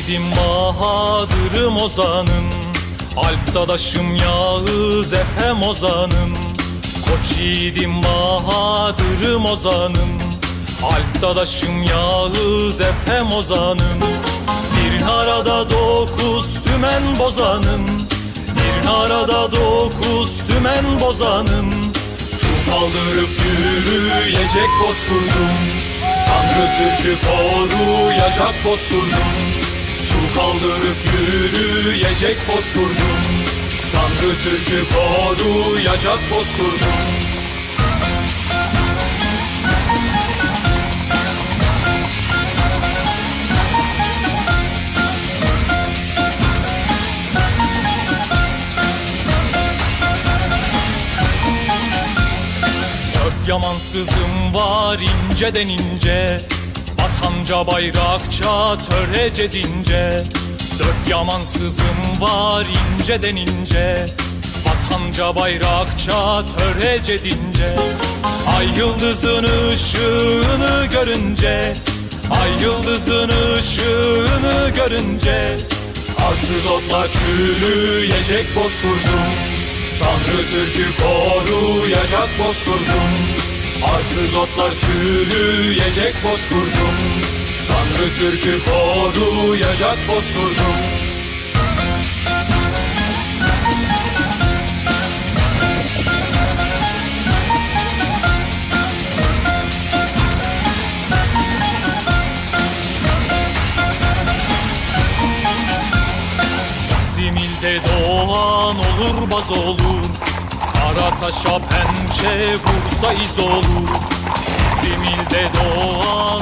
yiğidim Bahadır'ım ozanım. Alp dadaşım Yağız Efem ozanım. Koç yiğidim Bahadır'ım ozanım. Alp dadaşım Yağız Efem ozanım. Bir arada dokuz tümen bozanım. Bir arada dokuz tümen bozanım. Su kaldırıp yürüyecek bozkurdum. Tanrı Türk'ü koruyacak bozkurdum Su kaldırıp yürüyecek bozkurdum. Tanrı Türk'ü koruyacak bozkurdum. Yamansızım var inceden ince Vatanca bayrakça törece dince. Dört yamansızım var inceden ince. Vatanca bayrakça törece dince. Ay yıldızın ışığını görünce Ay yıldızın ışığını görünce Arsız otlar çürüyecek bozkurdum. Tanrı Türk'ü koruyacak bozkurdum Arsız otlar çürüyecek bozkurdum. Tanrı Türk'ü koruyacak bozkurdum. Bizim ilde doğan olur baz olur Kara taşa pençe vursa iz olur. Bizim ilde doğan